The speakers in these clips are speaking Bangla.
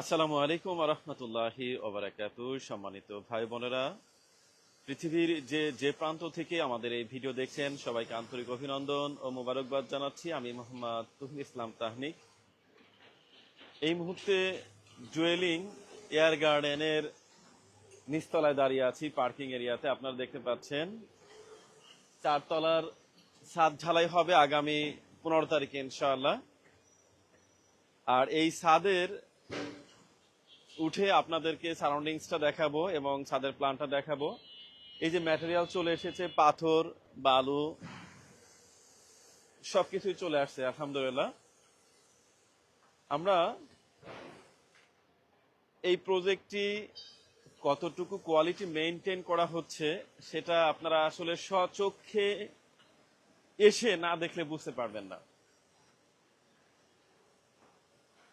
আসসালামু আলাইকুম রহমতুল্লাহি ওবরাকাতু সম্মানিত ভাই বোনেরা, পৃথিবীর যে যে প্রান্ত থেকে আমাদের এই ভিডিও দেখছেন, সবাইকে আন্তরিক অভিনন্দন ও মোবারকবাদ জানাচ্ছি। আমি মোহাম্মদ তুহিন ইসলাম তাহনিক। এই মুহূর্তে জুয়েলিং এয়ার গার্ডেনের নিচতলায় দাঁড়িয়ে আছি, পার্কিং এরিয়াতে। আপনারা দেখতে পাচ্ছেন, চারতলার ছাদ ঝালাই হবে আগামী পনেরো তারিখে ইনশাআল্লাহ। আর এই ছাদের উঠে আপনাদেরকে সারাউন্ডিংসটা দেখাবো এবং ছাদের প্ল্যানটা দেখাবো। এই যে ম্যাটেরিয়াল চলে এসেছে, পাথর, বালু, সবকিছুই চলে আসছে, আলহামদুলিল্লাহ। আমরা এই প্রজেক্টটি কতটুকু কোয়ালিটি মেনটেন করা হচ্ছে, সেটা আপনারা আসলে স্বচক্ষে এসে না দেখলে বুঝতে পারবেন না।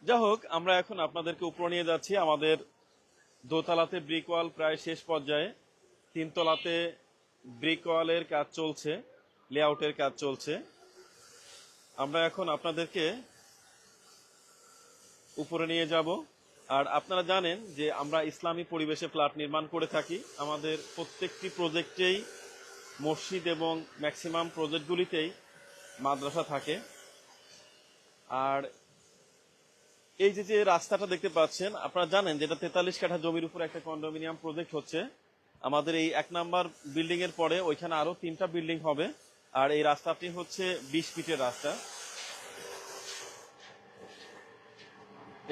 যা হোক আমরা এখন আপনাদেরকে উপর নিয়ে যাচ্ছি। আমাদের দোতলাতে ব্রিক ওয়াল প্রায় শেষ পর্যায়ে। তিনতলাতে ব্রিক ওয়ালের কাজ চলছে লেআউটের কাজ চলছে। আমরা এখন আপনাদেরকে উপরে নিয়ে যাব। আর আপনারা জানেন যে আমরা ইসলামী পরিবেশে ফ্ল্যাট নির্মাণ করে থাকি। আমাদের প্রত্যেকটি প্রজেক্টেই মসজিদ এবং ম্যাক্সিমাম প্রজেক্টগুলিতেই মাদ্রাসা থাকে। আর এই যে যে রাস্তাটা দেখতে পাচ্ছেন, আপনারা জানেন যেটা তেতাল্লিশ কাঠা জমির উপর একটা কন্ডোমিনিয়াম প্রজেক্ট হচ্ছে। আমাদের এই এক নাম্বার বিল্ডিং এর পরে ওইখানে আরও তিনটা বিল্ডিং হবে। আর এই রাস্তাটি হচ্ছে বিশ ফিটের রাস্তা।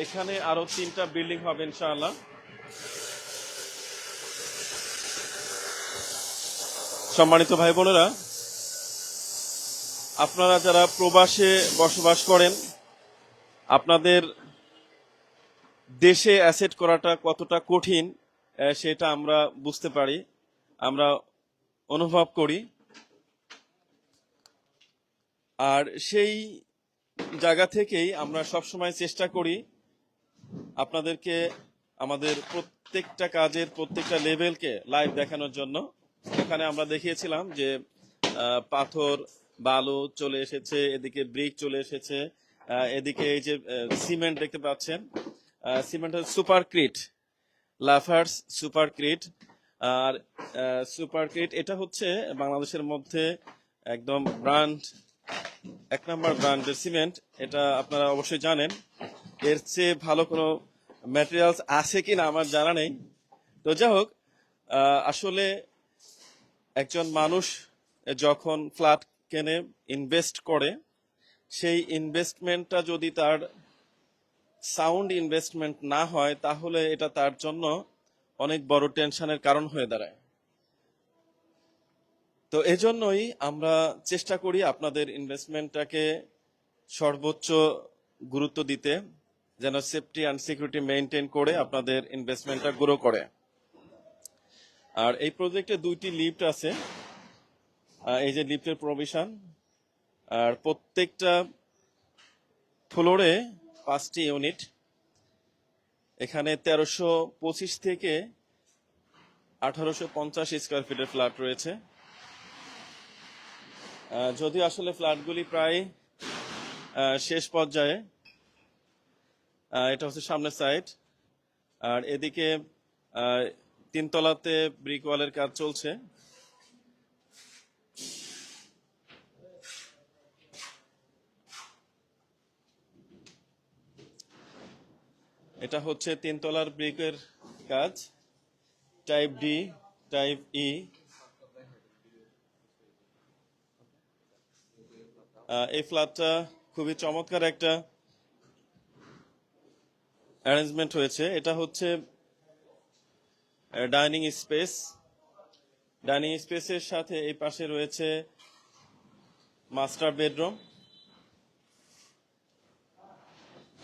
এখানে আরও তিনটা বিল্ডিং হবে ইনশাআল্লাহ। সম্মানিত ভাই বোনেরা আপনারা যারা প্রবাসে বসবাস করেন, আপনাদের দেশে অ্যাসেট করাটা কতটা কঠিন সেটা আমরা বুঝতে পারি, আমরা অনুভব করি। আর সেই জায়গা থেকেই আমরা সবসময় চেষ্টা করি আপনাদেরকে, আমাদের প্রত্যেকটা কাজের প্রত্যেকটা লেভেলকে লাইভ দেখানোর জন্য। এখানে আমরা দেখিয়েছিলাম যে পাথর, বালু চলে এসেছে, এদিকে ব্রিক চলে এসেছে এদিকে এই যে সিমেন্ট দেখতে পাচ্ছেন cement Supercrete, Lafarge Supercrete, আর সুপার ক্রিট, এটা হচ্ছে বাংলাদেশের মধ্যে একদম ব্র্যান্ড, এক নম্বর ব্র্যান্ডের সিমেন্ট, এটা আপনারা অবশ্যই জানেন। এর চেয়ে ভালো কোনো ম্যাটেরিয়ালস আছে কি না আমার জানা নেই। তো যাই হোক আসলে একজন মানুষ যখন ফ্ল্যাট কেনে ইনভেস্ট করে, সেই ইনভেস্টমেন্টটা যদি তার সাউন্ড ইনভেস্টমেন্ট না হয়, তাহলে এটা তার জন্য অনেক বড় টেনশনের কারণ হয়ে দাঁড়ায়। তো এজন্যই আমরা চেষ্টা করি আপনাদের ইনভেস্টমেন্টটাকে সর্বোচ্চ গুরুত্ব দিতে, যেন সেফটি অ্যান্ড সিকিউরিটি মেনটেন করে আপনাদের ইনভেস্টমেন্টটা গ্রো করে। আর এই প্রজেক্টে দুইটি লিফট আছে। এই যে লিফটের প্রভিশন আর প্রত্যেকটা ফ্লোরে পাঁচটি ইউনিট। এখানে তেরোশো পঁচিশ থেকে আঠারোশো পঞ্চাশ স্কোয়ার ফিটের ফ্ল্যাট রয়েছে। যদি আসলে ফ্ল্যাটগুলি প্রায় শেষ পর্যায়ে এটা হচ্ছে সামনের সাইড। আর এদিকে তিনতলাতে ব্রিক ওয়ালের কাজ চলছে। এটা হচ্ছে তিনতলার ব্রিকের কাজ। টাইপ ডি টাইপ ই এই ফ্ল্যাটটা খুবই চমৎকার একটা অ্যারেঞ্জমেন্ট হয়েছে। এটা হচ্ছে ডাইনিং স্পেস ডাইনিং স্পেসের সাথে এই পাশে রয়েছে মাস্টার বেডরুম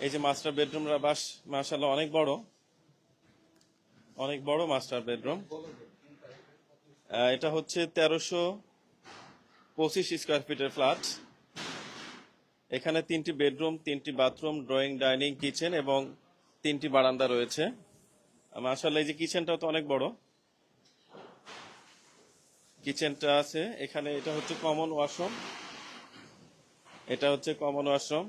এই যে মাস্টার বেডরুমটা বাস মার্শাল্লাহ অনেক বড়। অনেক বড় মাস্টার বেডরুম এটা হচ্ছে তেরোশো পঁচিশ স্কোয়ার ফিটের ফ্ল্যাট এখানে তিনটি বেডরুম তিনটি বাথরুম ড্রয়িং ডাইনিং কিচেন এবং তিনটি বারান্দা রয়েছে। মার্শাল্লাহ এই যে কিচেনটাও তো অনেক বড়। কিচেনটা আছে। এখানে এটা হচ্ছে কমন ওয়াশরুম এটা হচ্ছে কমন ওয়াশরুম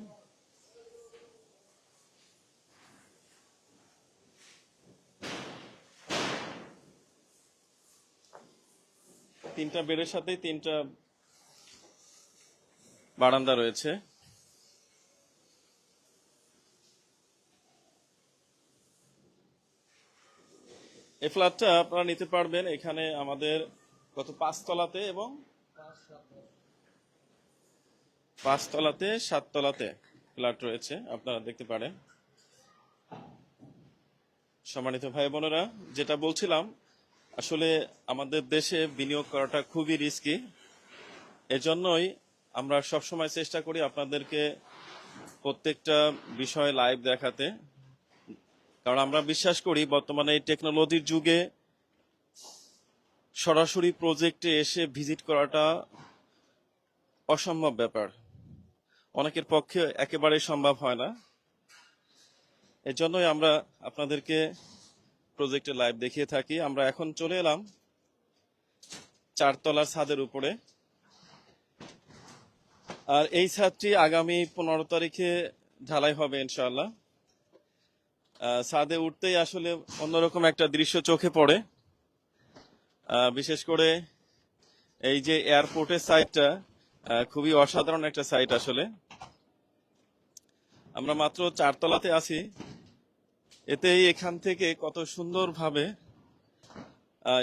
তিনটা বেডের সাথেই তিনটা বারান্দা রয়েছে। এই ফ্ল্যাটটা আপনারা নিতে পারবেন এখানে আমাদের কত পাঁচতলাতে এবং পাঁচতলাতে, সাততলাতে ফ্ল্যাট রয়েছে, আপনারা দেখতে পারেন। সম্মানিত ভাই বোনেরা, যেটা বলছিলাম আসলে আমাদের দেশে বিনিয়োগ করাটা খুবই রিস্কি এজন্যই আমরা সবসময় চেষ্টা করি আপনাদেরকে প্রত্যেকটা বিষয় লাইভ দেখাতে। কারণ আমরা বিশ্বাস করি বর্তমানে এই টেকনোলজির যুগে সরাসরি প্রজেক্টে এসে ভিজিট করাটা অসম্ভব ব্যাপার। অনেকের পক্ষে একেবারে সম্ভব হয় না। এর জন্যই আমরা আপনাদেরকে প্রজেক্টে লাইভ দেখিয়ে থাকি। আমরা এখন চলে এলাম চারতলার ছাদের উপরে। আর এই ছাদটি আগামী পনেরো তারিখে ঢালাই হবে ইনশাআল্লাহ। আহ, ছাদে উঠতেই আসলে অন্যরকম একটা দৃশ্য চোখে পড়ে। বিশেষ করে এই যে এয়ারপোর্টের সাইডটা খুবই অসাধারণ একটা সাইট আসলে। আমরা মাত্র চারতলাতে আছি। এতেই এখান থেকে কত সুন্দরভাবে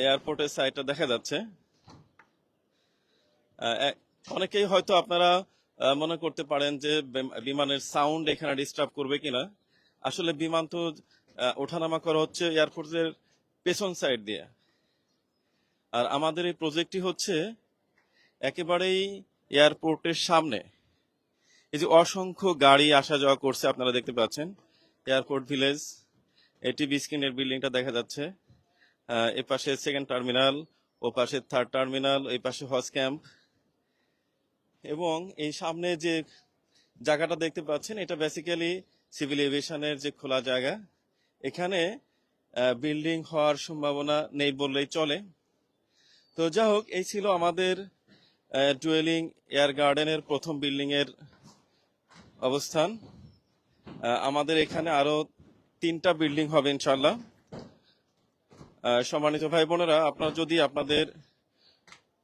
এয়ারপোর্টের সাইটটা দেখা যাচ্ছে। অনেকেই হয়তো আপনারা মনে করতে পারেন যে বিমানের সাউন্ড এখানে ডিস্টার্ব করবে কিনা। আসলে বিমান তো ওঠানামা করা হচ্ছে এয়ারপোর্টের পেছন সাইড দিয়ে। আর আমাদের এই প্রজেক্টটি হচ্ছে একেবারেই এয়ারপোর্টের সামনে। এই যে অসংখ্য গাড়ি আসা যাওয়া করছে, আপনারা দেখতে পাচ্ছেন। এয়ারপোর্ট ভিলেজ এটি বিস্কিনের বিল্ডিংটা দেখা যাচ্ছে। এ পাশে সেকেন্ড টার্মিনাল ও পাশে থার্ড টার্মিনাল এই পাশে হজ ক্যাম্প এবং এই সামনে যে জায়গাটা দেখতে পাচ্ছেন, এটা বেসিক্যালি সিভিল এভিয়েশনের যে খোলা জায়গা। এখানে বিল্ডিং হওয়ার সম্ভাবনা নেই বললেই চলে। তো যা হোক, এই ছিল আমাদের ডুয়েলিং এয়ার গার্ডেনের প্রথম বিল্ডিং এর অবস্থান আমাদের এখানে আরও তিনটা বিল্ডিং হবে ইনশাল্লাহ সম্মানিত ভাই বোনেরা আপনারা যদি আপনাদের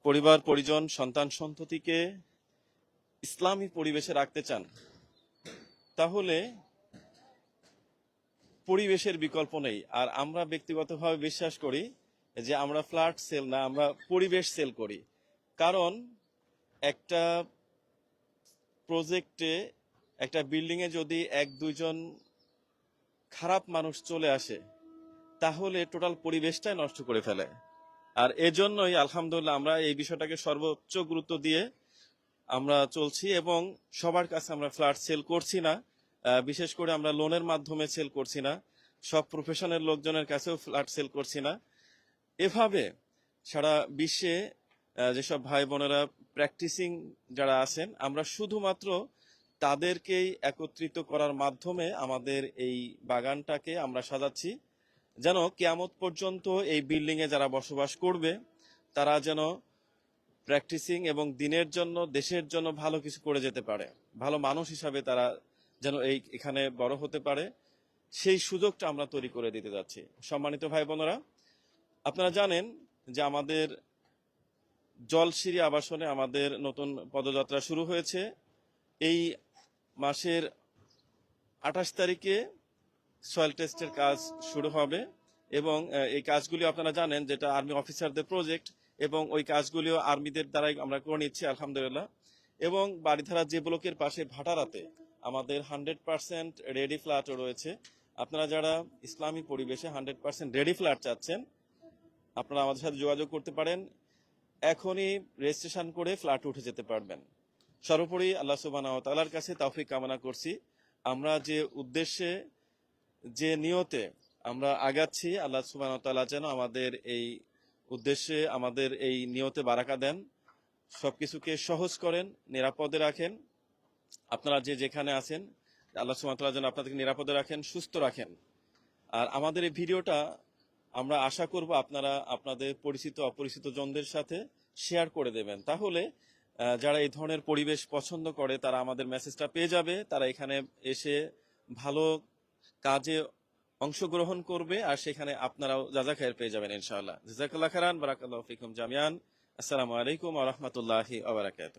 পরিবার, পরিজন, সন্তান, সন্ততিকে ইসলামী পরিবেশে রাখতে চান, তাহলে পরিবেশের বিকল্প নেই। আর আমরা ব্যক্তিগতভাবে বিশ্বাস করি যে আমরা ফ্ল্যাট সেল না, আমরা পরিবেশ সেল করি। কারণ একটা প্রজেক্টে একটা বিল্ডিং এ যদি এক, দুইজন খারাপ মানুষ চলে আসে, তাহলে টোটাল পরিবেশটাই নষ্ট করে ফেলে। আর এজন্যই, আলহামদুলিল্লাহ, আমরা এই বিষয়টাকে সর্বোচ্চ গুরুত্ব দিয়ে আমরা চলছি এবং সবার কাছে আমরা ফ্ল্যাট সেল করছি না। বিশেষ করে আমরা লোনের মাধ্যমে সেল করছি না। সব প্রফেশনের লোকজনের কাছেও ফ্ল্যাট সেল করছি না। এভাবে সারা বিশ্বে যেসব ভাই বোনেরা প্র্যাকটিসিং যারা আছেন, আমরা শুধুমাত্র তাদেরকেই একত্রিত করার মাধ্যমে আমাদের এই বাগানটাকে আমরা সাজাচ্ছি। যেন কেয়ামত পর্যন্ত এই বিল্ডিং এ যারা বসবাস করবে, তারা যেন প্র্যাকটিসিং এবং দিনের জন্য, দেশের জন্য ভালো কিছু করে যেতে পারে। ভালো মানুষ হিসাবে তারা যেন এই, এখানে বড় হতে পারে। সেই সুযোগটা আমরা তৈরি করে দিতে যাচ্ছি। সম্মানিত ভাই বোনেরা, আপনারা জানেন যে আমাদের জলসিরি আবাসনে আমাদের নতুন পদযাত্রা শুরু হয়েছে। এই মাসের আঠাশ তারিখে সয়েল টেস্টের কাজ শুরু হবে এবং এই কাজগুলি আপনারা জানেন যেটা আর্মি অফিসারদের প্রজেক্ট এবং ওই কাজগুলিও আর্মিদের দ্বারাই আমরা করে নিচ্ছি, আলহামদুলিল্লাহ। এবং বাড়িধারা যে ব্লকের পাশে ভাটারাতে আমাদের হান্ড্রেড পার্সেন্ট রেডি ফ্ল্যাটও রয়েছে। আপনারা যারা ইসলামী পরিবেশে হান্ড্রেড পার্সেন্ট রেডি ফ্ল্যাট চাচ্ছেন, আপনারা আমাদের সাথে যোগাযোগ করতে পারেন। এখনই রেজিস্ট্রেশন করে ফ্ল্যাট উঠে যেতে পারবেন। সর্বোপরি আল্লাহ সুবাহ তালার কাছে তৌফিক কামনা করছি। আমরা যে উদ্দেশ্যে, যে নিয়তে আমরা আগাচ্ছি, আল্লাহ সুবাহ তাআলা যেন আমাদের এই উদ্দেশ্যে, আমাদের এই নিয়তে বারাকা দেন, সবকিছুকে সহজ করেন, নিরাপদে রাখেন। আপনারা যে যেখানে আছেন, আল্লাহ তাআলা যেন আপনাদেরকে নিরাপদে রাখেন, সুস্থ রাখেন। আর আমাদের এই ভিডিওটা আমরা আশা করব আপনারা আপনাদের পরিচিত, অপরিচিত জনদের সাথে শেয়ার করে দেবেন। তাহলে যারা এই ধরনের পরিবেশ পছন্দ করে, তারা আমাদের মেসেজটা পেয়ে যাবে। তারা এখানে এসে ভালো কাজে অংশগ্রহণ করবে আর সেখানে আপনারাও জাজা খায়ের পেয়ে যাবেন ইনশাআল্লাহ। জাজাকাল্লাহ খারান বারাকাল্লাহ ফিকুম জামিয়ান আসসালামু আলাইকুম আ রহমতুল্লাহি আবরাকাত